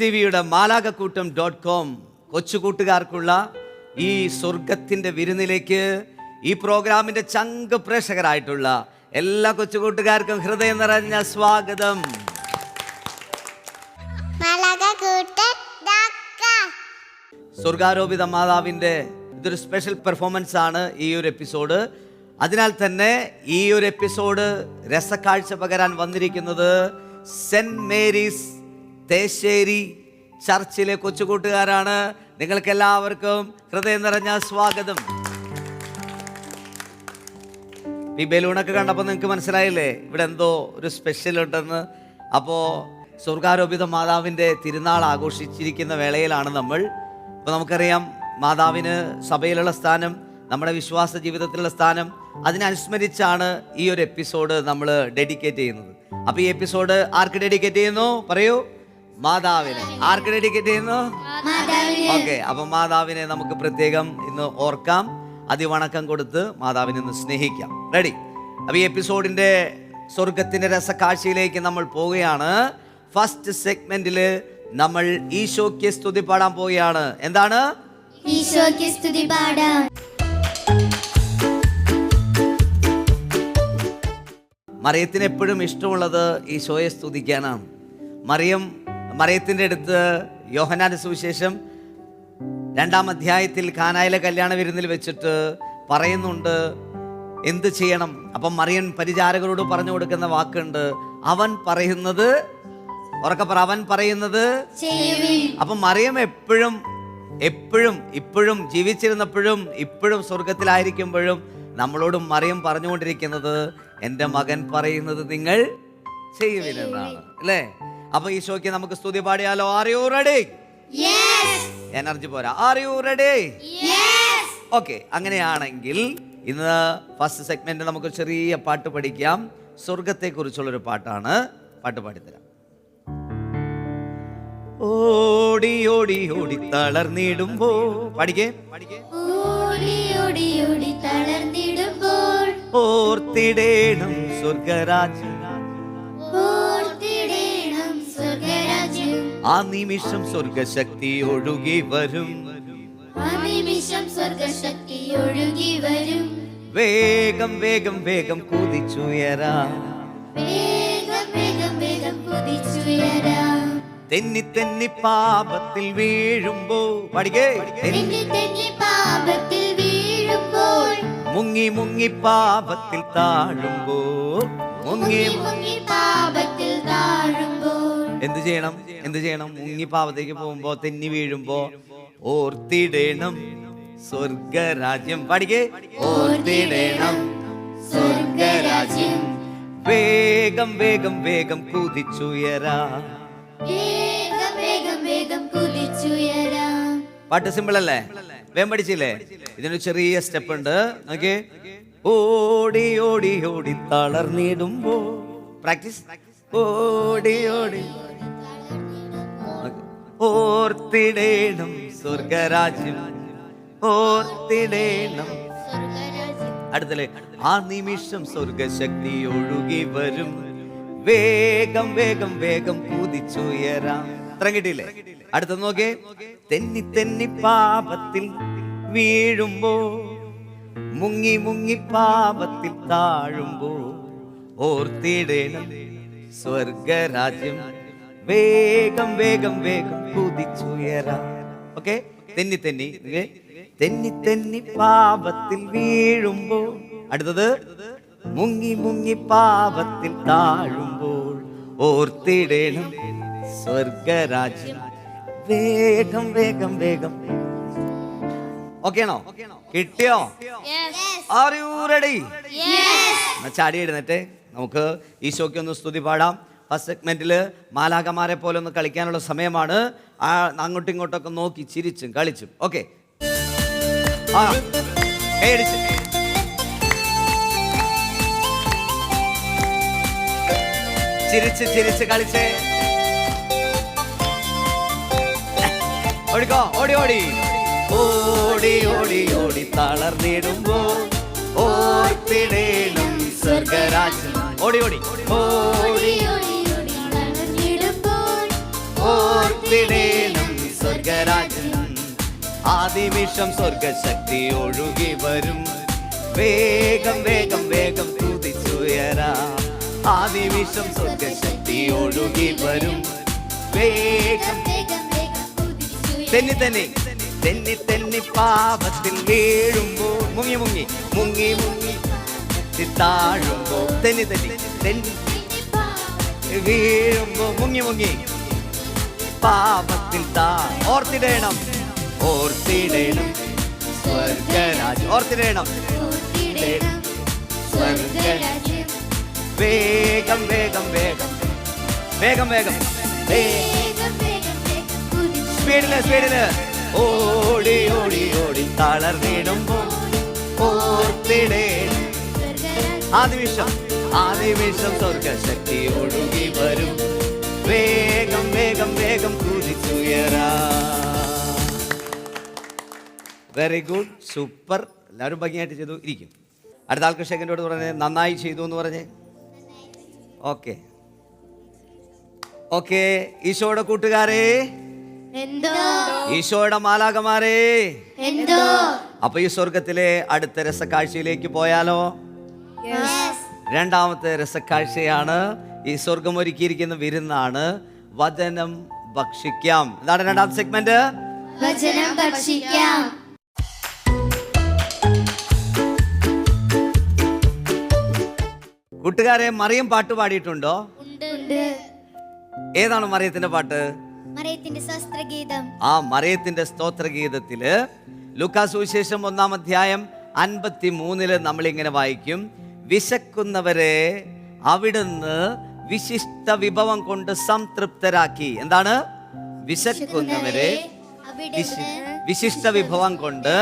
T വിയുടെ മാലാകക്കൂട്ടം dot com കൊച്ചുകൂട്ടുകാർക്കുള്ള ഈ സ്വർഗത്തിന്റെ വിരുന്നിലേക്ക് ഈ പ്രോഗ്രാമിന്റെ ചങ്ക് പ്രേക്ഷകരായിട്ടുള്ള എല്ലാ കൊച്ചുകൂട്ടുകാർക്കും ഹൃദയം നിറഞ്ഞ സ്വാഗതം. സ്വർഗാരോപിത മാതാവിന്റെ ഇതൊരു സ്പെഷ്യൽ പെർഫോമൻസ് ആണ് ഈ ഒരു എപ്പിസോഡ്. അതിനാൽ തന്നെ ഈ ഒരു എപ്പിസോഡ് രസക്കാഴ്ച പകരാൻ വന്നിരിക്കുന്നത് സെന്റ് മേരീസ് തേശ്ശേരി ചർച്ചിലെ കൊച്ചുകൂട്ടുകാരാണ്. നിങ്ങൾക്ക് എല്ലാവർക്കും ഹൃദയം നിറഞ്ഞ സ്വാഗതം. ഈ ബലൂണൊക്കെ കണ്ടപ്പോൾ നിങ്ങൾക്ക് മനസ്സിലായില്ലേ? ഇവിടെ എന്തോ ഒരു സ്പെഷ്യൽ ഉണ്ടെന്ന്. അപ്പോൾ സ്വർഗാരോപിത മാതാവിന്റെ തിരുനാൾ ആഘോഷിച്ചിരിക്കുന്ന വേളയിലാണ് നമ്മൾ. അപ്പോൾ നമുക്കറിയാം മാതാവിന് സഭയിലുള്ള സ്ഥാനം നമ്മുടെ വിശ്വാസ ജീവിതത്തിലുള്ള സ്ഥാനം അതിനനുസ്മരിച്ചാണ് ഈ ഒരു എപ്പിസോഡ് നമ്മൾ ഡെഡിക്കേറ്റ് ചെയ്യുന്നത്. അപ്പോൾ ഈ എപ്പിസോഡ് ആർക്ക് ഡെഡിക്കേറ്റ് ചെയ്യുന്നു? പറയൂ. മാതാവിന്. ആർക്ക് ഡെഡിക്കേറ്റ് ചെയ്യുന്നു? ഓക്കെ അപ്പം മാതാവിനെ നമുക്ക് പ്രത്യേകം ഇന്ന് ഓർക്കാം. അതിവണക്കം കൊടുത്ത് മാതാവിനെ ഒന്ന് സ്നേഹിക്കാം. റെഡി അപ്പൊ ഈ എപ്പിസോഡിന്റെ സ്വർഗത്തിന്റെ രസക്കാഴ്ചയിലേക്ക് നമ്മൾ പോവുകയാണ്. ഫസ്റ്റ് സെഗ്മെന്റിൽ നമ്മൾ ഈശോയ്ക്ക് സ്തുതി പാടാൻ പോവുകയാണ്. എന്താണ്? ഈശോയ്ക്ക് സ്തുതി പാടാം. മറിയത്തിന് എപ്പോഴും ഇഷ്ടമുള്ളത് ഈശോയെ സ്തുതിക്കാനാണ്. മറിയം മറിയത്തിന്റെ അടുത്ത് യോഹനാന സുവിശേഷം രണ്ടാം അധ്യായത്തിൽ കാനായിലെ കല്യാണ വിരുന്നിൽ വെച്ചിട്ട് പറയുന്നുണ്ട് എന്ത് ചെയ്യണം? അപ്പം മറിയൻ പരിചാരകരോട് പറഞ്ഞു കൊടുക്കുന്ന വാക്കുണ്ട് അവൻ പറയുന്നത് ഉറക്കെ പറ അവൻ പറയുന്നത് അപ്പം മറിയം എപ്പോഴും എപ്പോഴും ഇപ്പോഴും ജീവിച്ചിരുന്നപ്പോഴും ഇപ്പോഴും സ്വർഗത്തിലായിരിക്കുമ്പോഴും നമ്മളോടും മറിയം പറഞ്ഞുകൊണ്ടിരിക്കുന്നത് എന്റെ മകൻ പറയുന്നത് നിങ്ങൾ ചെയ്യുവിനെന്നാണ് അല്ലേ? അപ്പൊ ഈശോയ്ക്ക് നമുക്ക് സ്തുതി പാടിയാലോ? ആർ യു റെഡി എനർജി പോരാ. ആർ യു റെഡി ഓക്കെ അങ്ങനെയാണെങ്കിൽ ഇന്ന് ഫസ്റ്റ് സെഗ്മെന്റ് നമുക്ക് ചെറിയ പാട്ട് പഠിക്കാം. സ്വർഗത്തെ കുറിച്ചുള്ളൊരു പാട്ടാണ്. പാട്ട് പാടിത്തരാം ഓടി ഓടി ഓടി തളർന്നിടുമ്പോ. പഠിക്കേ ഓടി ഓടി ഓടി തളർന്നിടുമ്പോൾ ഓർത്തിടേണം സ്വർഗരാജ്യം. ആ നിമിഷം സ്വർഗശക്തി ഒഴുകി വരും. ആ നിമിഷം സ്വർഗശക്തി ഒഴുകി വരും. വേഗം വേഗം വേഗം കുതിച്ചുയരാ. വേഗം വേഗം വേഗം കുതിച്ചുയരാം. തെന്നി തെന്നി പാപത്തിൽ വീഴുമ്പോ പഠിക്കേ തെന്നി തെന്നി പാപത്തിൽ വീഴുമ്പോൾ. മുങ്ങി മുങ്ങി പാപത്തിൽ താഴുമ്പോ മുങ്ങി മുങ്ങി പാപത്തിൽ എന്ത് ചെയ്യണം? എന്ത് ചെയ്യണം? മുങ്ങി പാവത്തേക്ക് പോകുമ്പോ തെന്നി വീഴുമ്പോ ഓർത്തിടേണം. സ്വർഗരാജ്യം. പാടിക്കേ. ഓർത്തിടേണം. സ്വർഗരാജ്യം. വേഗം വേഗം വേഗം കുതിച്ചുയരാ. പാട്ട് സിമ്പിൾ അല്ലേ വേഗം പഠിച്ചില്ലേ? ഇതിനൊരു ചെറിയ സ്റ്റെപ്പ് ഉണ്ട് നോക്കിയേ. ഓടി ഓടി ഓടി തളർന്നിടുമ്പോ. പ്രാക്ടീസ്. ഓടി ഓടി. ഓർത്തിടേണം സ്വർഗരാജ്യം. ഓർത്തിടേണം. അടുത്തല്ലേ? ആ നിമിഷം സ്വർഗശക്തി ഒഴുകി വരും. വേഗം വേഗം വേഗം കുതിച്ചുയരാം. ഇറങ്ങിട്ടില്ലേ? അടുത്ത നോക്കേ തെന്നി തെന്നി പാപത്തിൽ വീഴുമ്പോ മുങ്ങി മുങ്ങി പാപത്തിൽ താഴുമ്പോ ഓർത്തിടേണം സ്വർഗരാജ്യം. വേഗം വേഗം വേഗം കുതിച്ചുയരാം. ഓക്കെ തെന്നി തെന്നി? തെന്നി തെന്നി പാപത്തിൽ വീഴുമ്പോൾ അടുത്തത് മുങ്ങി മുങ്ങി പാപത്തിൽ താഴുമ്പോൾ ഓർത്തിടേണം സ്വർഗരാജ്യം. വേഗം വേഗം വേഗം. ണോ കിട്ടിയോ? ആർ യു റെഡി എന്നാ ചാടി എഴുന്നേറ്റ്. നമുക്ക് ഈശോയ്ക്ക് ഒന്ന് സ്തുതി പാടാം. ഫസ്റ്റ് സെഗ്മെന്റിൽ മാലാകമാരെ പോലെ ഒന്ന് കളിക്കാനുള്ള സമയമാണ്. ആ അങ്ങോട്ടും ഇങ്ങോട്ടൊക്കെ നോക്കി ചിരിച്ചും കളിച്ചും. ഓക്കെ ആ ചിരിച്ച് ചിരിച്ച് കളിച്ചേ. ഓടിക്കോ ഓടി ഓടി. ഓടി ഓടി ഓടി തളർന്നിടുമ്പോ ഓർത്തിടേലും സ്വർഗരാജ ഓടി. ഓടി ഓടി ഓടി. ഓർത്തിടേണം സ്വർഗരാജൻ. ആദിവിഷം സ്വർഗശക്തി ഒഴുകി വരും. വേഗം വേഗം വേഗം കുതിച്ചുയരാ ആദിവിഷം സ്വർഗശക്തി ഒഴുകി വരും. വേഗം. തെന്നി തന്നെ തെന്നി തെന്നി പാപത്തിൽ വീഴുമ്പോ മുങ്ങി മുങ്ങി മുങ്ങി മുങ്ങി. താഴുമ്പോ തെന്നി തെന്നി തെന്നി. വീഴുമ്പോ മുങ്ങി മുങ്ങി. പാപത്തിൽ താ ഓർത്തിടേണം. ഓർത്തിടേണം. സ്വർഗരാജ് ഓർത്തിടേണം. വേഗം വേഗം വേഗം. വേഗം വേഗം. സ്പീഡിൽ സ്പീഡിൽ. ഓടി ഓടി ഓടി തളർന്നിടുമ്പോ ഓർത്തിടേണം. സ്വർഗരാജ്യം ആദിവിഷം ആദിവിഷം സ്വർഗശക്തി ഒഴുകി വരും. വേഗം വേഗം വേഗം കുതിച്ചുയരാ വെരി ഗുഡ് സൂപ്പർ എല്ലാവരും ഭംഗിയായിട്ട് ചെയ്തു ഇരിക്കും. അടുത്ത ആൾക്ക് പറഞ്ഞേ നന്നായി ചെയ്തു എന്ന് പറഞ്ഞേ. ഓക്കെ ഓക്കെ ഈശോയുടെ കൂട്ടുകാരെ. ഈശോയുടെ മാലാകമാരെ അപ്പൊ ഈ സ്വർഗത്തിലെ അടുത്ത രസക്കാഴ്ചയിലേക്ക് പോയാലോ? രണ്ടാമത്തെ രസക്കാഴ്ചയാണ് ഈ സ്വർഗം ഒരുക്കിയിരിക്കുന്ന വിരുന്നാണ് വചനം ഭക്ഷിക്കാം. എന്താണ് രണ്ടാം സെഗ്മെന്റ്. വചനം ഭക്ഷിക്കാം. കൂട്ടുകാരെ മറിയം പാട്ട് പാടിയിട്ടുണ്ടോ? ഏതാണ് മറിയത്തിന്റെ പാട്ട്? ആ മറിയത്തിന്റെ സ്തോത്രഗീതത്തിൽ ലൂക്കാസ് സുവിശേഷം ഒന്നാം അധ്യായം അൻപത്തി മൂന്നിൽ നമ്മൾ ഇങ്ങനെ വായിക്കും. വിശക്കുന്നവരെ അവിടുന്ന് വിശിഷ്ട വിഭവം കൊണ്ട് സംതൃപ്തരാക്കി. എന്താണ്? വിശക്കുന്നവരെ വിശിഷ്ട വിഭവം കൊണ്ട്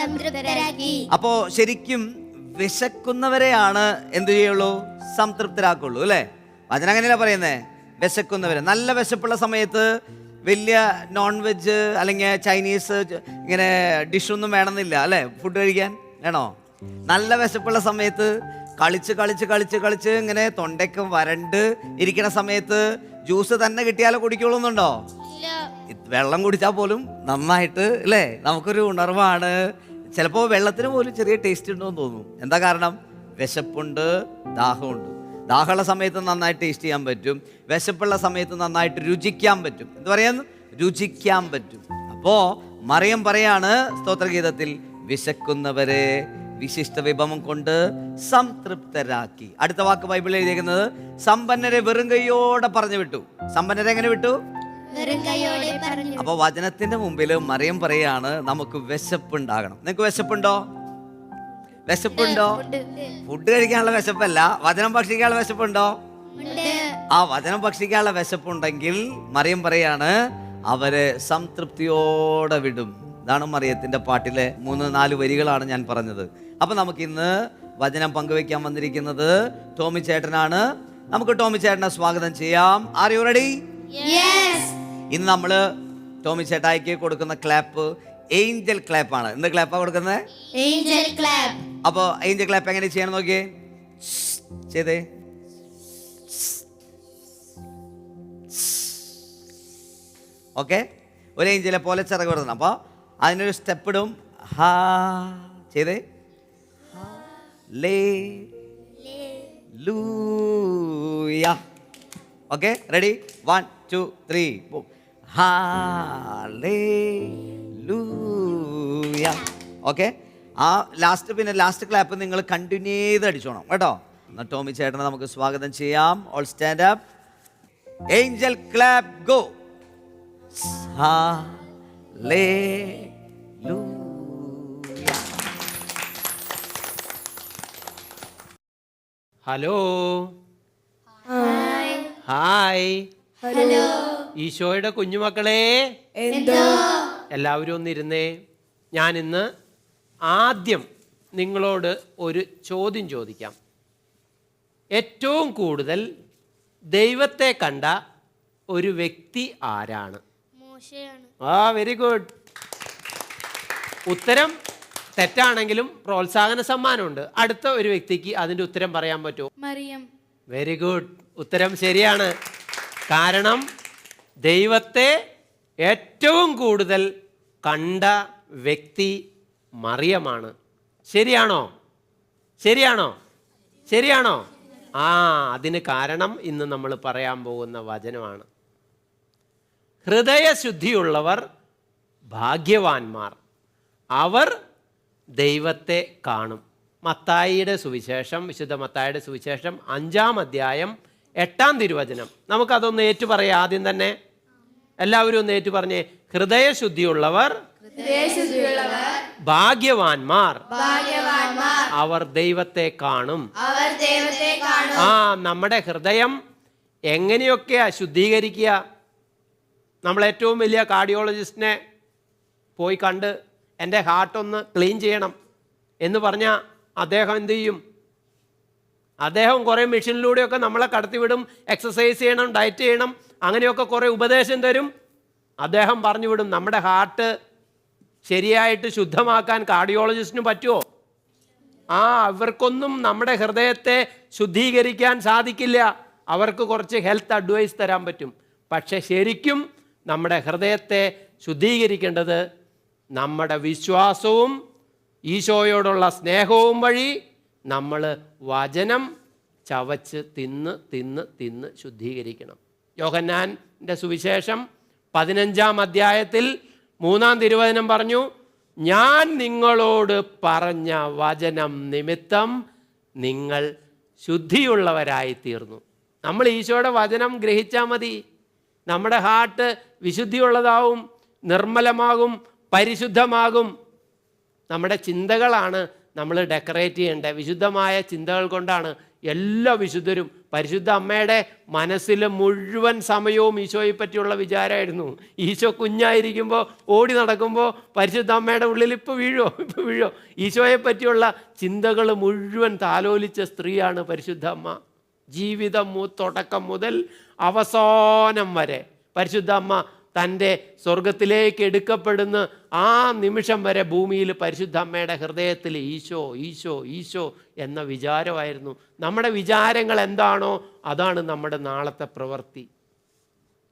സംതൃപ്തരാക്കി. അപ്പോ ശരിക്കും വിശക്കുന്നവരെയാണ് എന്തു ചെയ്യുള്ളൂ? സംതൃപ്തരാക്കുള്ളൂ അല്ലേ? വചന അങ്ങനെയല്ല പറയുന്നേ? വിശക്കുന്നവരെ. നല്ല വിശപ്പുള്ള സമയത്ത് വലിയ നോൺ വെജ് അല്ലെങ്കിൽ ചൈനീസ് ഇങ്ങനെ ഇങ്ങനെ ഡിഷൊന്നും വേണമെന്നില്ല അല്ലേ? ഫുഡ് കഴിക്കാൻ വേണോ? നല്ല വിശപ്പുള്ള സമയത്ത് കളിച്ച് കളിച്ച് കളിച്ച് കളിച്ച് ഇങ്ങനെ തൊണ്ടയ്ക്ക് വരണ്ട് ഇരിക്കുന്ന സമയത്ത് ജ്യൂസ് തന്നെ കിട്ടിയാലോ കുടിക്കുള്ളൂന്നുണ്ടോ? വെള്ളം കുടിച്ചാൽ പോലും നന്നായിട്ട് അല്ലേ നമുക്കൊരു ഉണർവാണ്. ചിലപ്പോൾ വെള്ളത്തിന് പോലും ചെറിയ ടേസ്റ്റ് ഉണ്ടോന്ന് തോന്നും. എന്താ കാരണം? വിശപ്പുണ്ട് ദാഹമുണ്ട്. ദാഹമുള്ള സമയത്ത് നന്നായിട്ട് ടേസ്റ്റ് ചെയ്യാൻ പറ്റും. വിശപ്പുള്ള സമയത്ത് നന്നായിട്ട് രുചിക്കാൻ പറ്റും. എന്ന് പറയാൻ രുചിക്കാൻ പറ്റും. അപ്പോൾ മറിയം പറയാണ് സ്തോത്രഗീതത്തിൽ വിശക്കുന്നവരെ വിശിഷ്ട വിഭവം കൊണ്ട് സംതൃപ്തരാക്കി. അടുത്ത വാക്ക് ബൈബിളിൽ എഴുതിയിരിക്കുന്നത് സമ്പന്നരെ വെറും കൈയോടെ പറഞ്ഞു വിട്ടു. സമ്പന്നരെ എങ്ങനെ വിട്ടു? അപ്പൊ വചനത്തിന്റെ മുമ്പിൽ മറിയം പറയാണ് നമുക്ക് വിശപ്പുണ്ടാകണം. നിങ്ങൾക്ക് വിശപ്പുണ്ടോ? വിശപ്പുണ്ടോ? ഫുഡ് കഴിക്കാനുള്ള വിശപ്പല്ല. വചനം ഭക്ഷിക്കാനുള്ള വിശപ്പുണ്ടോ? ആ വചനം ഭക്ഷിക്കാനുള്ള വിശപ്പുണ്ടെങ്കിൽ മറിയം പറയാണ് അവരെ സംതൃപ്തിയോടെ വിടും. ഇതാണ് മറിയത്തിന്റെ പാട്ടിലെ മൂന്ന് നാല് വരികളാണ് ഞാൻ പറഞ്ഞത്. അപ്പൊ നമുക്കിന്ന് വചനം പങ്കുവെക്കാൻ വന്നിരിക്കുന്നത് ടോമി ചേട്ടനാണ്. നമുക്ക് ടോമി ചേട്ടനെ സ്വാഗതം ചെയ്യാം. ആർ യു റെഡി ഇന്ന് നമ്മൾ ടോമി ചേട്ടായിക്ക് കൊടുക്കുന്ന ക്ലാപ്പ് ഏഞ്ചൽ ക്ലാപ്പ് ആണ്. എന്ത് ക്ലാപ്പാണ് കൊടുക്കുന്നത് ഏഞ്ചൽ ക്ലാപ്പ് അപ്പോൾ ഏഞ്ചൽ ക്ലാപ്പ് എങ്ങനെ ചെയ്യണം നോക്കിയേ? ചെയ്തേ. ഓക്കെ ഒരു ഏഞ്ചലെ പോലെ ചിറക് വരുന്നത് അപ്പോൾ അതിനൊരു സ്റ്റെപ്പ് ഇടും ഹാ ചെയ്തേ. Hallelujah okay ready. One two three ലൂയ ഓക്കെ ആ ലാസ്റ്റ് പിന്നെ ലാസ്റ്റ് ക്ലാപ്പ് നിങ്ങൾ കണ്ടിന്യൂ ചെയ്ത് അടിച്ചോണം കേട്ടോ. എന്നാൽ ടോമി ചേട്ടനെ നമുക്ക് സ്വാഗതം ചെയ്യാം. All stand up angel clap go hallelujah hello hi. Hello. ഈശോയുടെ കുഞ്ഞുമക്കളെ. എന്തോ? എല്ലാവരും ഒന്നിരുന്നേ. ഞാൻ ഇന്ന് ആദ്യം നിങ്ങളോട് ഒരു ചോദ്യം ചോദിക്കാം. ഏറ്റവും കൂടുതൽ ദൈവത്തെ കണ്ട ഒരു വ്യക്തി ആരാണ്? മോശയാണ്. ആ വെരി ഗുഡ് ഉത്തരം തെറ്റാണെങ്കിലും പ്രോത്സാഹന സമ്മാനമുണ്ട്. അടുത്ത ഒരു വ്യക്തിക്ക് അതിന്റെ ഉത്തരം പറയാൻ പറ്റുമോ? മറിയം. വെരി ഗുഡ് ഉത്തരം ശരിയാണ്. കാരണം ദൈവത്തെ ഏറ്റവും കൂടുതൽ കണ്ട വ്യക്തി മറിയമാണ്. ശരിയാണോ? ശരിയാണോ? ശരിയാണോ? ആ അതിന് കാരണം ഇന്ന് നമ്മൾ പറയാൻ പോകുന്ന വചനമാണ്. ഹൃദയശുദ്ധിയുള്ളവർ ഭാഗ്യവാന്മാർ. അവർ ദൈവത്തെ കാണും. മത്തായിയുടെ സുവിശേഷം വിശുദ്ധ മത്തായിയുടെ സുവിശേഷം അഞ്ചാം അധ്യായം എട്ടാം തിരുവചനം. നമുക്കതൊന്ന് ഏറ്റു പറയാം ആദ്യം തന്നെ. എല്ലാവരും ഒന്ന് ഏറ്റു പറഞ്ഞേ ഹൃദയശുദ്ധിയുള്ളവർ ഭാഗ്യവാൻമാർ അവർ ദൈവത്തെ കാണും. ആ നമ്മുടെ ഹൃദയം എങ്ങനെയൊക്കെയാ ശുദ്ധീകരിക്കുക? നമ്മൾ ഏറ്റവും വലിയ കാർഡിയോളജിസ്റ്റിനെ പോയി കണ്ട് എന്റെ ഹാർട്ടൊന്ന് ക്ലീൻ ചെയ്യണം എന്ന് പറഞ്ഞാൽ അദ്ദേഹം എന്തു ചെയ്യും? അദ്ദേഹം കുറേ മെഷീനിലൂടെയൊക്കെ നമ്മളെ കടത്തിവിടും എക്സസൈസ് ചെയ്യണം ഡയറ്റ് ചെയ്യണം അങ്ങനെയൊക്കെ കുറേ ഉപദേശം തരും. അദ്ദേഹം പറഞ്ഞു വിടും നമ്മുടെ ഹാർട്ട് ശരിയായിട്ട് ശുദ്ധമാക്കാൻ കാർഡിയോളജിസ്റ്റിന് പറ്റുമോ ആ അവർക്കൊന്നും നമ്മുടെ ഹൃദയത്തെ ശുദ്ധീകരിക്കാൻ സാധിക്കില്ല. അവർക്ക് കുറച്ച് ഹെൽത്ത് അഡ്വൈസ് തരാൻ പറ്റും. പക്ഷെ ശരിക്കും നമ്മുടെ ഹൃദയത്തെ ശുദ്ധീകരിക്കേണ്ടത് നമ്മുടെ വിശ്വാസവും ഈശോയോടുള്ള സ്നേഹവും വഴി നമ്മൾ വചനം ചവച്ച് തിന്ന് തിന്ന് തിന്ന് ശുദ്ധീകരിക്കണം. യോഹന്നാന്റെ സുവിശേഷം പതിനഞ്ചാം അധ്യായത്തിൽ മൂന്നാം തിരുവചനം പറഞ്ഞു ഞാൻ നിങ്ങളോട് പറഞ്ഞ വചനം നിമിത്തം നിങ്ങൾ ശുദ്ധിയുള്ളവരായി തീർന്നു നമ്മൾ ഈശോയുടെ വചനം ഗ്രഹിച്ചാൽ മതി. നമ്മുടെ ഹാർട്ട് വിശുദ്ധിയുള്ളതാവും നിർമ്മലമാകും പരിശുദ്ധമാകും. നമ്മുടെ ചിന്തകളാണ് നമ്മൾ ഡെക്കറേറ്റ് ചെയ്യേണ്ടത്. വിശുദ്ധമായ ചിന്തകൾ കൊണ്ടാണ് എല്ലാ വിശുദ്ധരും പരിശുദ്ധ അമ്മയുടെ മനസ്സിൽ മുഴുവൻ സമയവും ഈശോയെ പറ്റിയുള്ള വിചാരമായിരുന്നു. ഈശോ കുഞ്ഞായിരിക്കുമ്പോൾ ഓടി നടക്കുമ്പോൾ പരിശുദ്ധ അമ്മയുടെ ഉള്ളിൽ ഇപ്പോൾ വീഴോ ഇപ്പോൾ വീഴോ ഈശോയെ പറ്റിയുള്ള ചിന്തകൾ മുഴുവൻ താലോലിച്ച സ്ത്രീയാണ് പരിശുദ്ധ അമ്മ. ജീവിതം തുടക്കം മുതൽ അവസാനം വരെ പരിശുദ്ധ അമ്മ തന്റെ സ്വർഗത്തിലേക്ക് എടുക്കപ്പെടുന്ന ആ നിമിഷം വരെ ഭൂമിയിൽ പരിശുദ്ധ അമ്മയുടെ ഹൃദയത്തിൽ ഈശോ ഈശോ ഈശോ എന്ന വിചാരമായിരുന്നു. നമ്മുടെ വിചാരങ്ങൾ എന്താണോ അതാണ് നമ്മുടെ നാളത്തെ പ്രവൃത്തി.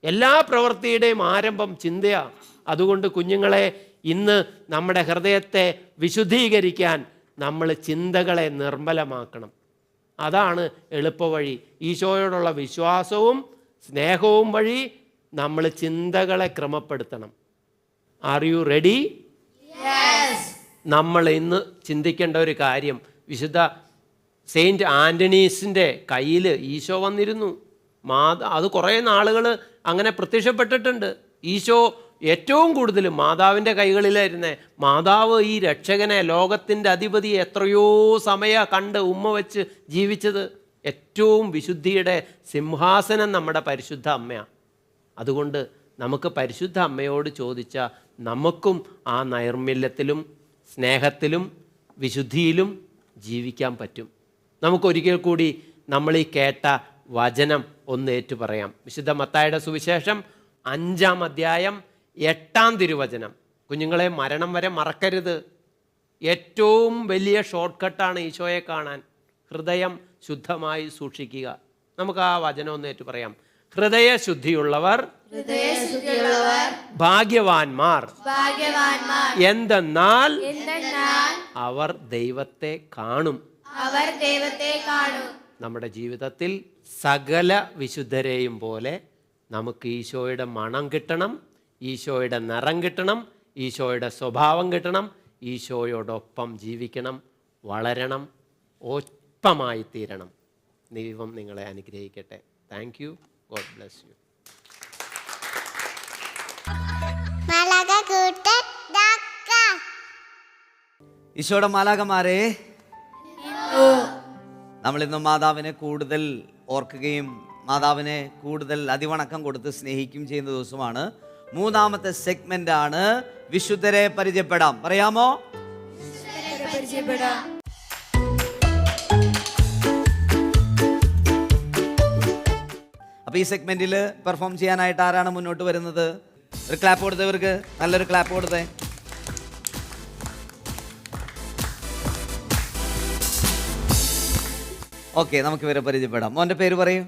എല്ലാ പ്രവൃത്തിയുടെയും ആരംഭം ചിന്തയാ. അതുകൊണ്ട് കുഞ്ഞുങ്ങളെ ഇന്ന് നമ്മുടെ ഹൃദയത്തെ വിശുദ്ധീകരിക്കാൻ നമ്മൾ ചിന്തകളെ നിർമ്മലമാക്കണം. അതാണ് എളുപ്പവഴി. ഈശോയോടുള്ള വിശ്വാസവും സ്നേഹവും വഴി നമ്മൾ ചിന്തകളെ ക്രമപ്പെടുത്തണം. ആർ യു റെഡി നമ്മൾ ഇന്ന് ചിന്തിക്കേണ്ട ഒരു കാര്യം വിശുദ്ധ സെയിന്റ് ആന്റണീസിന്റെ കയ്യിൽ ഈശോ വന്നിരുന്നു. മാതാ അത് കുറേ നാളുകൾ അങ്ങനെ പ്രത്യക്ഷപ്പെട്ടിട്ടുണ്ട്. ഈശോ ഏറ്റവും കൂടുതൽ മാതാവിന്റെ കൈകളിലായിരുന്നേ. മാതാവ് ഈ രക്ഷകനെ ലോകത്തിന്റെ അധിപതി എത്രയോ സമയ കണ്ട് ഉമ്മ വെച്ച് ജീവിച്ചത്. ഏറ്റവും വിശുദ്ധിയുടെ സിംഹാസനം നമ്മുടെ പരിശുദ്ധ അമ്മയാണ്. അതുകൊണ്ട് നമുക്ക് പരിശുദ്ധ അമ്മയോട് ചോദിച്ച നമുക്കും ആ നൈർമല്യത്തിലും സ്നേഹത്തിലും വിശുദ്ധിയിലും ജീവിക്കാൻ പറ്റും. നമുക്കൊരിക്കൽ കൂടി നമ്മൾ ഈ കേട്ട വചനം ഒന്ന് ഏറ്റു പറയാം. വിശുദ്ധ മത്തായുടെ സുവിശേഷം അഞ്ചാം അധ്യായം എട്ടാം തിരുവചനം. കുഞ്ഞുങ്ങളെ മരണം വരെ മറക്കരുത്. ഏറ്റവും വലിയ ഷോർട്ട് കട്ടാണ് ഈശോയെ കാണാൻ. ഹൃദയം ശുദ്ധമായി സൂക്ഷിക്കുക. നമുക്ക് ആ വചനം ഒന്ന് ഏറ്റു പറയാം. ഹൃദയശുദ്ധിയുള്ളവർ ഭാഗ്യവാന്മാർ. ഭാഗ്യവാന്മാർ. എന്തെന്നാൽ എന്തെന്നാൽ അവർ ദൈവത്തെ കാണും. അവർ ദൈവത്തെ കാണും. നമ്മുടെ ജീവിതത്തിൽ സകല വിശുദ്ധരെയും പോലെ നമുക്ക് ഈശോയുടെ മണം കിട്ടണം ഈശോയുടെ നിറം കിട്ടണം ഈശോയുടെ സ്വഭാവം കിട്ടണം ഈശോയോടൊപ്പം ജീവിക്കണം വളരണം ഒപ്പമായി തീരണം ദൈവം നിങ്ങളെ അനുഗ്രഹിക്കട്ടെ. Thank you god bless you ഈശോയുടെ മാലാകമാരെ നമ്മൾ ഇന്ന് മാതാവിനെ കൂടുതൽ ഓർക്കുകയും മാതാവിനെ കൂടുതൽ അതിവണക്കം കൊടുത്ത് സ്നേഹിക്കുകയും ചെയ്യുന്ന ദിവസമാണ്. മൂന്നാമത്തെ സെഗ്മെന്റ് ആണ് വിശുദ്ധരെ പരിചയപ്പെടാം. പറയാമോ? പരിചയപ്പെടാം. അപ്പൊ ഈ സെഗ്മെന്റിൽ പെർഫോം ചെയ്യാനായിട്ട് ആരാണ് മുന്നോട്ട് വരുന്നത്? ഒരു ക്ലാപ്പ് കൊടുത്തേ ഇവർക്ക്. നല്ലൊരു ക്ലാപ്പ് കൊടുത്തേ. ഓക്കെ നമുക്ക് ഇവരെ പരിചയപ്പെടാം. മോന്റെ പേര് പറയൂ.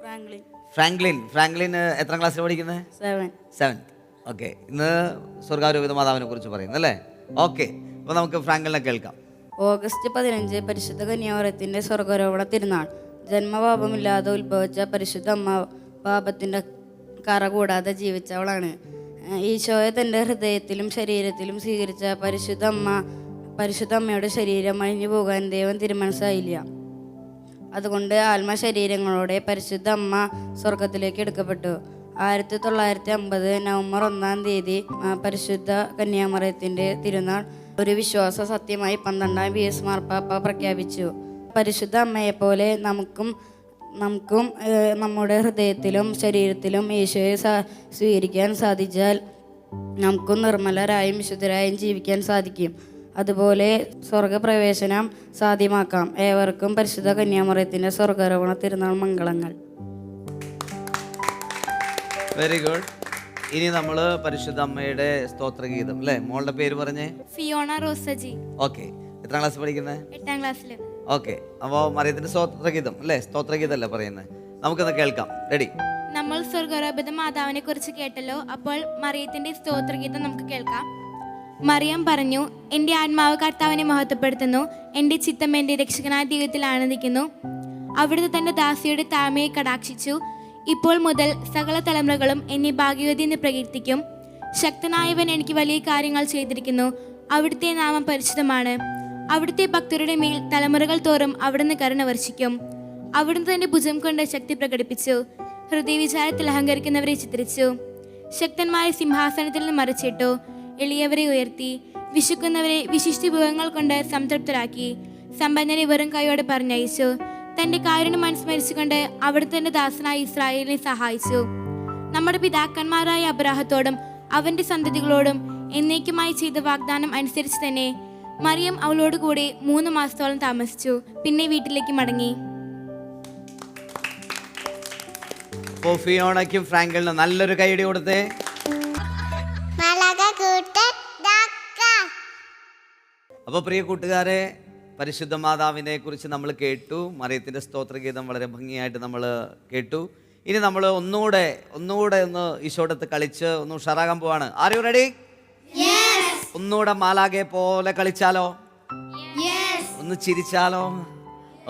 ഫ്രാങ്ക്ലിൻ. ഫ്രാങ്ക്ലിൻ. ഫ്രാങ്ക്ലിൻ എത്രാം ക്ലാസ്സിൽ പഠിക്കുന്നത് സെവൻ. സെവൻത്ത് ഓക്കെ ഇന്ന് സ്വർഗാരോപിത മാതാവിനെ കുറിച്ച് പറയുന്നു അല്ലേ? ഓക്കെ അപ്പോൾ നമുക്ക് ഫ്രാങ്ക്ലിനെ കേൾക്കാം. ഓഗസ്റ്റ് പതിനഞ്ച് പരിശുദ്ധ കന്യാവരത്തിന്റെ സ്വർഗാരോപണ തിരുനാൾ. ജന്മപാപമില്ലാതെ ഉത്ഭവിച്ച പരിശുദ്ധ അമ്മ പാപത്തിന്റെ കറ കൂടാതെ ജീവിച്ചവളാണ്. ഈശോയെ തന്റെ ഹൃദയത്തിലും ശരീരത്തിലും സ്വീകരിച്ച പരിശുദ്ധ അമ്മ പരിശുദ്ധ അമ്മയുടെ ശരീരം അഴിഞ്ഞു പോകാൻ ദൈവം തീരുമാനിച്ചായില്ല അതുകൊണ്ട് ആത്മശരീരങ്ങളോടെ പരിശുദ്ധ അമ്മ സ്വർഗത്തിലേക്ക് എടുക്കപ്പെട്ടു. ആയിരത്തി തൊള്ളായിരത്തി അമ്പത് നവംബർ ഒന്നാം തീയതി പരിശുദ്ധ കന്യാമറയത്തിന്റെ തിരുനാൾ ഒരു വിശ്വാസ സത്യമായി പന്ത്രണ്ടാം ബി എസ് മാർപ്പാപ്പ പ്രഖ്യാപിച്ചു. പരിശുദ്ധ അമ്മയെ പോലെ നമുക്കും നമുക്കും നമ്മുടെ ഹൃദയത്തിലും ശരീരത്തിലും ഈശോയെ സ്വീകരിക്കാൻ സാധിച്ചാൽ നമുക്കും നിർമ്മലരായും വിശുദ്ധരായും ജീവിക്കാൻ സാധിക്കും. അതുപോലെ സ്വർഗപ്രവേശനം സാധ്യമാക്കാം. ഏവർക്കും പരിശുദ്ധ കന്യാമറയത്തിന്റെ സ്വർഗാരോപണ തിരുനാൾ മംഗളങ്ങൾ. വെരി ഗുഡ് ഇനി നമ്മൾ പരിശുദ്ധ അമ്മയുടെ സ്തോത്രഗീതം അല്ലേ? മോളുടെ പേര് പറഞ്ഞേ? ഫിയോണ റോസജി. ഓക്കെ എത്രാം ക്ലാസ് പഠിക്കുന്നത് എട്ടാം ക്ലാസ്സിൽ ഓക്കെ. അപ്പോൾ മറിയത്തിന്റെ സ്തോത്രഗീതം അല്ലേ? സ്തോത്രഗീതം അല്ലേ പറയുന്നത് നമുക്കൊന്ന് കേൾക്കാം. റെഡി നമ്മൾ സ്വർഗാരോപിത മാതാവിനെ കുറിച്ച് കേട്ടല്ലോ അപ്പോൾ മറിയത്തിന്റെ സ്തോത്രഗീതം നമുക്ക് കേൾക്കാം. മറിയം പറഞ്ഞു എന്റെ ആത്മാവ് കർത്താവിനെ മഹത്വപ്പെടുത്തുന്നു. എന്റെ ചിത്തം എന്റെ രക്ഷകനായ ദൈവത്തിൽ ആനന്ദിക്കുന്നു അവിടുത്തെ തന്റെ ദാസിയുടെ താമയെ കടാക്ഷിച്ചു. ഇപ്പോൾ മുതൽ സകല തലമുറകളും എന്നെ ഭാഗ്യവതി എന്ന് പ്രകീർത്തിക്കും. ശക്തനായവൻ എനിക്ക് വലിയ കാര്യങ്ങൾ ചെയ്തിരിക്കുന്നു. അവിടുത്തെ നാമം പരിചിതമാണ് അവിടുത്തെ ഭക്തരുടെ മേൽ തലമുറകൾ തോറും അവിടുന്ന് കരുണ വർഷിക്കും. അവിടുന്ന് തന്റെ ഭുജം കൊണ്ട് ശക്തി പ്രകടിപ്പിച്ചു. ഹൃദയവിചാരത്തിൽ അഹങ്കരിക്കുന്നവരെ ചിത്രിച്ചു. ശക്തന്മാരെ സിംഹാസനത്തിൽ നിന്ന് മറിച്ചിട്ടു. എളിയവരെ ഉയർത്തി. വിശുക്കുന്നവരെ വിശിഷ്ട കൊണ്ട് സംതൃപ്തരാക്കി. സമ്പന്നരെ വെറും കൈയോടെ പറഞ്ഞയച്ചു. തന്റെ കാരുണ്യം അനുസ്മരിച്ചുകൊണ്ട് അവിടുത്തെ തന്റെ ദാസനായ ഇസ്രായേലിനെ സഹായിച്ചു. നമ്മുടെ പിതാക്കന്മാരായ അബ്രാഹത്തോടും അവന്റെ സന്തതികളോടും എന്നേക്കുമായി ചെയ്ത വാഗ്ദാനം അനുസരിച്ച് തന്നെ മറിയം അവളോട് കൂടെ മൂന്ന് മാസത്തോളം താമസിച്ചു. പിന്നെ വീട്ടിലേക്ക് മടങ്ങി. ഫിയോണയ്ക്കും ഫ്രാങ്കലിനും നല്ലൊരു കൈയടി കൊടുത്തേ. അപ്പോൾ പ്രിയ കൂട്ടുകാരെ പരിശുദ്ധ മാതാവിനെ കുറിച്ച് നമ്മൾ കേട്ടു. മറിയത്തിന്റെ സ്തോത്രഗീതം വളരെ ഭംഗിയായിട്ട് നമ്മൾ കേട്ടു. ഇനി നമ്മൾ ഒന്നുകൂടെ ഒന്നുകൂടെ ഒന്ന് ഈശോടത്ത് കളിച്ച് ഒന്ന് ഉഷാറാകാൻ പോവാണ്. ആർ യു റെഡി ഒന്നുകൂടെ മാലാകെ പോലെ കളിച്ചാലോ? ഒന്ന് ചിരിച്ചാലോ?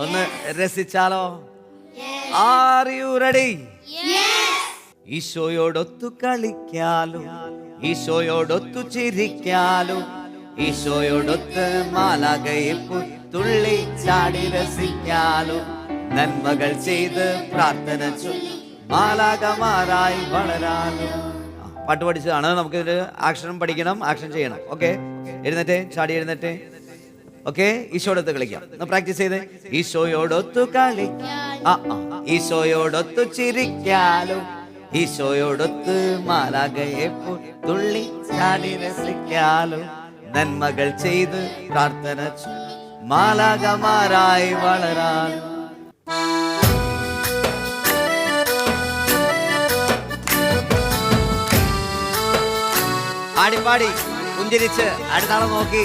ഒന്ന് രസിച്ചാലോ? ആർ യു റെഡി ഈശോയോടൊത്തു കളിക്കാലോ ഈശോയോടൊത്തു ചിരിക്കാലോ ഈശോയോടൊത്ത് മാലാകയെ പുത്തുള്ളി തുള്ളി ചാടി രസിക്കാലോ നന്മകൾ ചെയ്ത് പ്രാർത്ഥന ചൊല്ലി. മാലാകമാരായി വളരാലോ പാട്ട് പഠിച്ചതാണ്. നമുക്ക് ഇതിൽ ആക്ഷനും പഠിക്കണം ആക്ഷൻ ചെയ്യണം. ഓക്കെ എഴുന്നേറ്റ് ചാടി എഴുന്നേറ്റ്. ഓക്കെ ഈശോടൊത്ത് കളിക്കാം. പ്രാക്ടീസ് ചെയ്ത്. ഈശോയോടൊത്തു കളിക്കാം ആ. ഈശോയോടൊത്തു ചിരിക്കാലോ. ഈശോയോടൊത്ത് മാലാകയെ തുള്ളി ചാടി രസിക്കാലോ. നന്മകൾ ചെയ്ത് പ്രാർത്ഥന മാലാകമാരായി വളരാലോ ആടിപ്പാടി പുഞ്ചിരിച്ച് അടുത്താളെ നോക്കി.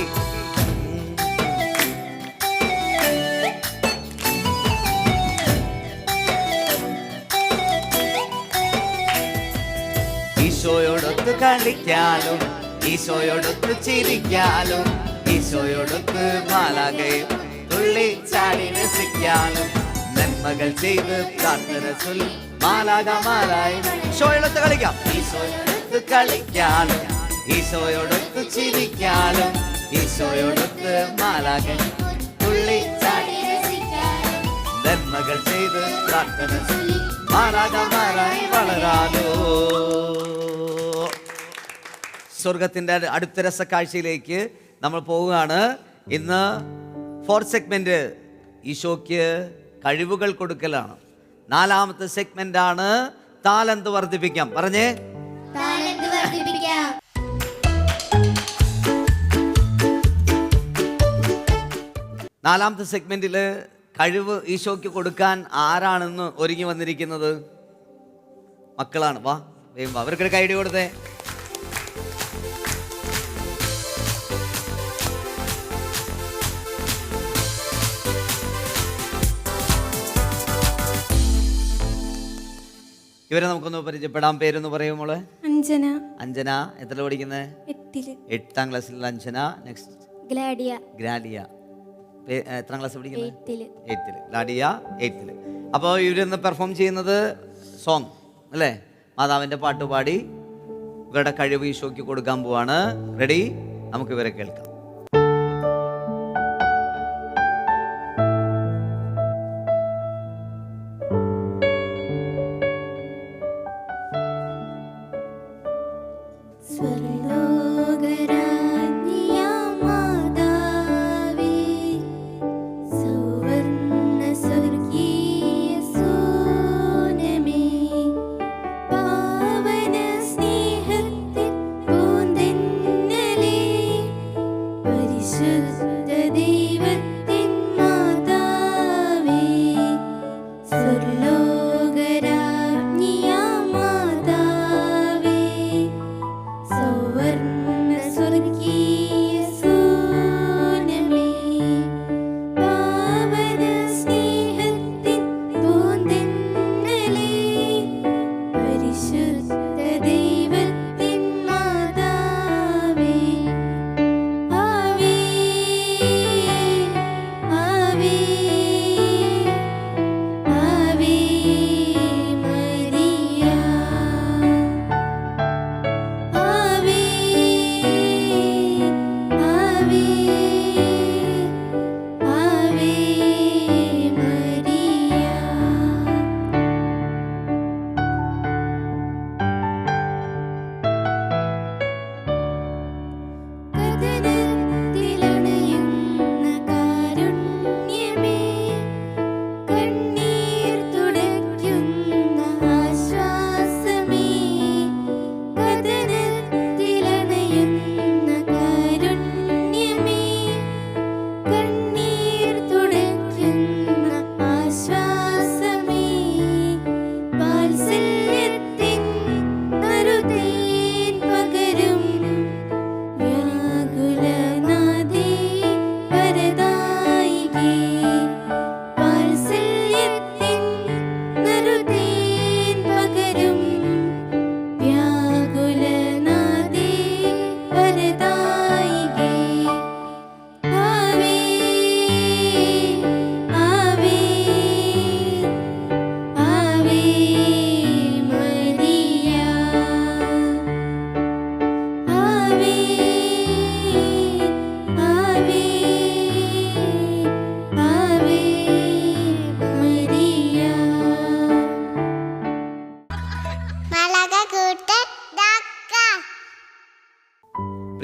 ഈശോയോടൊത്ത് കളിക്കാനും ഈശോയോടൊത്ത് ചിരിക്കാനും ഈശോയോടൊത്ത് മാലാകയും തുള്ളി ചാടി രസിക്കാലോ. നന്മകൾ ചെയ്ത് പ്രാർത്ഥന ചൊല്ലി മാലാകമാരായി ഈശോയോടൊത്ത് കളിക്കാം. ഈശോയോടൊത്ത് കളിക്കാലോ. ഈശോയോടൊത്ത് ചിരിക്കാനും ഈശോയോടൊത്ത് മാലാകൻ തുള്ളി ചാടി നന്മകൾ ചെയ്ത് പ്രാർത്ഥന മാലാകമാരായി വളരാലോ. സ്വർഗത്തിന്റെ അടുത്ത രസക്കാഴ്ചയിലേക്ക് നമ്മൾ പോവുകയാണ്. ഇന്ന് ഫോർ സെഗ്മെന്റ് ഈശോയ്ക്ക് കഴിവുകൾ കൊടുക്കലാണ്. നാലാമത്തെ സെഗ്മെന്റ് ആണ് താലന്ത് വർദ്ധിപ്പിക്കാം. പറഞ്ഞേ. നാലാമത്തെ സെഗ്മെന്റിൽ കഴിവ് ഈശോയ്ക്ക് കൊടുക്കാൻ ആരാണെന്ന് ഒരുങ്ങി വന്നിരിക്കുന്നത് മക്കളാണ്. വാ വേഗം വാ. അവർക്കൊരു കൈഡി കൊടുത്തേ. ഇവരെ നമുക്കൊന്ന് പരിചയപ്പെടാൻ പേരൊന്ന് പറയുമ്പോൾ അഞ്ജന. അഞ്ജന എത്ര പഠിക്കുന്നത്? എട്ടാം ക്ലാസ്സിലുള്ള അഞ്ജന നെക്സ്റ്റ് ഗ്ലാഡിയ. ഏ, എത്രാം ക്ലാസ് പഠിക്കുന്നത്? എയ്ത്തിൽ ലാഡിയ എയ്ത്തിൽ അപ്പോൾ ഇവരിന്ന് പെർഫോം ചെയ്യുന്നത് സോങ് അല്ലേ? മാതാവിന്റെ പാട്ട് പാടി ഇവരുടെ കഴിവ് ഈശോയ്ക്ക് കൊടുക്കാൻ പോവാണ്. റെഡി നമുക്ക് ഇവരെ കേൾക്കാം.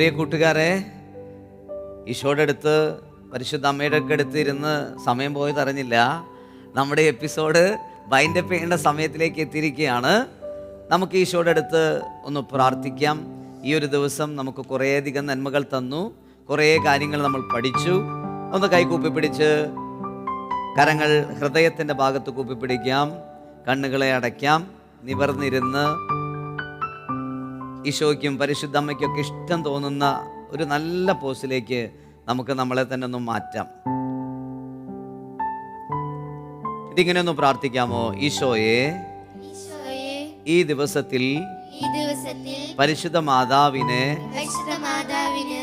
പ്രിയ കൂട്ടുകാരെ ഈശോയുടെ അടുത്ത് പരിശുദ്ധ അമ്മയുടെ ഒക്കെ അടുത്ത് ഇരുന്ന് സമയം പോയത് അറിഞ്ഞില്ല നമ്മുടെ എപ്പിസോഡ് ബൈൻഡപ്പ് ചെയ്യേണ്ട സമയത്തിലേക്ക് എത്തിയിരിക്കുകയാണ്. നമുക്ക് ഈശോയുടെ അടുത്ത് ഒന്ന് പ്രാർത്ഥിക്കാം. ഈ ഒരു ദിവസം നമുക്ക് കുറേയധികം നന്മകൾ തന്നു. കുറേ കാര്യങ്ങൾ നമ്മൾ പഠിച്ചു. ഒന്ന് കൈകൂപ്പി പിടിച്ച് കരങ്ങൾ ഹൃദയത്തിന്റെ ഭാഗത്ത് കൂപ്പിപ്പിടിക്കാം. കണ്ണുകളെ അടയ്ക്കാം. നിവർന്നിരുന്ന് ഈശോയ്ക്കും പരിശുദ്ധ അമ്മയ്ക്കൊക്കെ ഇഷ്ടം തോന്നുന്ന ഒരു നല്ല പോസ്റ്റിലേക്ക് നമുക്ക് നമ്മളെ തന്നെ ഒന്ന് മാറ്റാം. ഇതിങ്ങനെ ഒന്ന് പ്രാർത്ഥിക്കാമോ? ഈശോയെ ഈ ദിവസത്തിൽ പരിശുദ്ധ മാതാവിനെ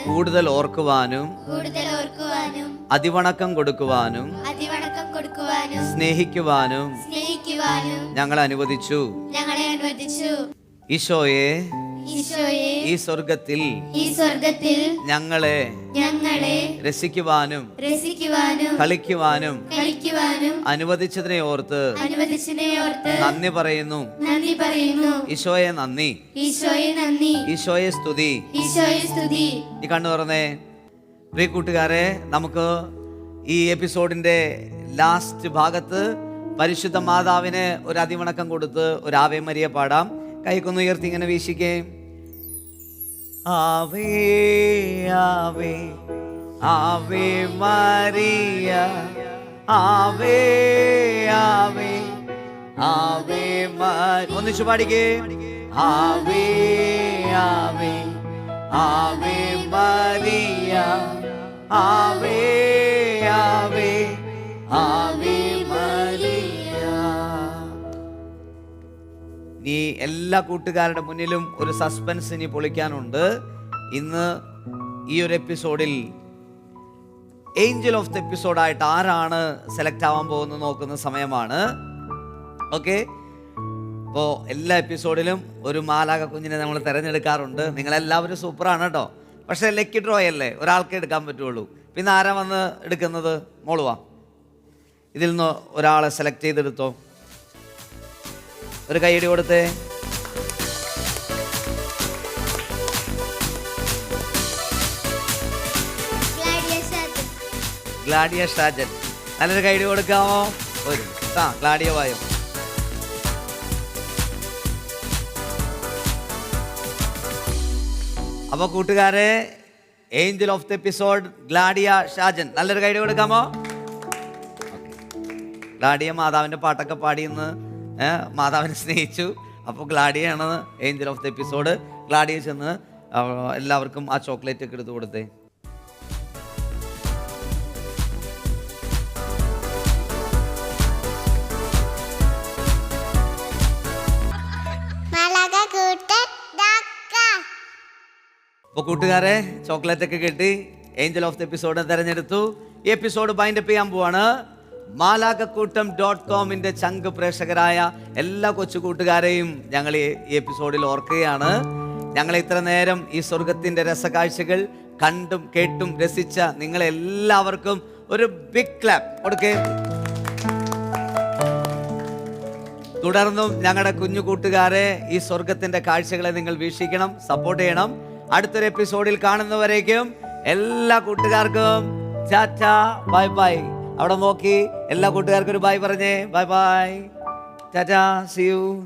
കൂടുതൽ ഓർക്കുവാനും കൂടുതൽ ഓർക്കുവാനും അതിവണക്കം കൊടുക്കുവാനും അതിവണക്കം കൊടുക്കുവാനും സ്നേഹിക്കുവാനും സ്നേഹിക്കുവാനും ഞങ്ങൾ അനുവദിച്ചു. ഞങ്ങളെ അനുവദിച്ചു. ഈശോയെ ഈ സ്വർഗത്തിൽ ഈ സ്വർഗത്തിൽ ഞങ്ങളെ ഞങ്ങളെ രസിക്കുവാനും രസിക്കുവാനും കളിക്കുവാനും കളിക്കുവാനും അനുവദിച്ചതിനെ ഓർത്ത് അനുവദിച്ചതിനെ ഓർത്ത് നന്ദി പറയുന്നു. നന്ദി പറയുന്നു. ഈശോയെ നന്ദി. ഈശോയെ നന്ദി. ഈശോയെ സ്തുതി. ഈശോയെ സ്തുതി. ഈ കണ്ണു തുറന്നേ. പ്രിയ കൂട്ടുകാരെ നമുക്ക് ഈ എപ്പിസോഡിന്റെ ലാസ്റ്റ് ഭാഗത്ത് പരിശുദ്ധ മാതാവിന് ഒരു അതിവണക്കം കൊടുത്ത് ഒരു ആവേമരിയെ പാടാം. കൈക്കൊന്ന് ഉയർത്തി ഇങ്ങനെ വീശിക്കേ ആവേ ആവേ ആവേ മറിയ ആവേ ആവേ ആവേ ഒന്നിച്ചു പാടിക്കേ. ആവേ ആവേ ആവേ ആവേ ആവേ എല്ലാ കൂട്ടുകാരുടെ മുന്നിലും ഒരു സസ്പെൻസ് ഇനി പൊളിക്കാനുണ്ട്. ഇന്ന് ഈ ഒരു എപ്പിസോഡിൽ ഏഞ്ചൽ ഓഫ് ദ എപ്പിസോഡായിട്ട് ആരാണ് സെലക്ട് ആവാൻ പോകുന്നത് നോക്കുന്ന സമയമാണ്. ഓക്കെ അപ്പോൾ എല്ലാ എപ്പിസോഡിലും ഒരു മാലാക കുഞ്ഞിനെ നമ്മൾ തിരഞ്ഞെടുക്കാറുണ്ട്. നിങ്ങളെല്ലാവരും സൂപ്പറാണ് കേട്ടോ. പക്ഷേ ലക്കി ഡ്രോ അല്ലേ? ഒരാൾക്ക് എടുക്കാൻ പറ്റുള്ളൂ. പിന്നെ ആരാ വന്ന് എടുക്കുന്നത്? മോളുവാ ഇതിൽ നിന്ന് ഒരാളെ സെലക്ട് ചെയ്തെടുത്തോ. ഒരു കൈയടി കൊടുത്തേ. ഗ്ലാഡിയ ഷാജൻ നല്ലൊരു ഗൈഡ് കൊടുക്കാമോ? ഒരു ആ ഗ്ലാഡിയ വായോ. അപ്പോൾ കൂട്ടുകാരെ angel of the episode Gladia Shajan നല്ലൊരു ഗൈഡ് കൊടുക്കാമോ? ഗ്ലാഡിയ മാതാവിന്റെ പാട്ടൊക്കെ പാടിയെന്ന് മാതാവിനെ സ്നേഹിച്ചു. അപ്പോൾ ഗ്ലാഡിയാണ് angel of the episode Gladia ചെന്ന് എല്ലാവർക്കും ആ ചോക്ലേറ്റ് ഒക്കെ എടുത്ത് കൊടുത്തേ. അപ്പോൾ കൂട്ടുകാരെ ചോക്ലേറ്റ് ഒക്കെ കിട്ടി. ഏഞ്ചൽ ഓഫ് ദ എപ്പിസോഡ് തിരഞ്ഞെടുത്തു. ഈ എപ്പിസോഡ് ബൈൻഡ് അപ്പ് ചെയ്യാൻ പോവാണ്. മാലാകക്കൂട്ടം ഡോട്ട് കോമിന്റെ ചങ്ക് പ്രേക്ഷകരായ എല്ലാ കൊച്ചു കൂട്ടുകാരെയും ഞങ്ങൾ ഈ എപ്പിസോഡിൽ ഓർക്കുകയാണ്. ഞങ്ങൾ ഇത്ര നേരം ഈ സ്വർഗത്തിന്റെ രസകാഴ്ചകൾ കണ്ടും കേട്ടും രസിച്ച നിങ്ങളെല്ലാവർക്കും ഒരു ബിഗ് ക്ലാപ്പ് കൊടുക്കേ. തുടർന്നും ഞങ്ങളുടെ കുഞ്ഞു കൂട്ടുകാരെ ഈ സ്വർഗത്തിന്റെ കാഴ്ചകളെ നിങ്ങൾ വീക്ഷിക്കണം സപ്പോർട്ട് ചെയ്യണം. അടുത്തൊരു എപ്പിസോഡിൽ കാണുന്നവരേക്കും എല്ലാ കൂട്ടുകാർക്കും ചാച്ചാ ബൈ ബൈ അവിടെ നോക്കി എല്ലാ കൂട്ടുകാർക്കും ഒരു ബൈ പറഞ്ഞേ. ബൈ ബൈ ചാച്ചാ സി യു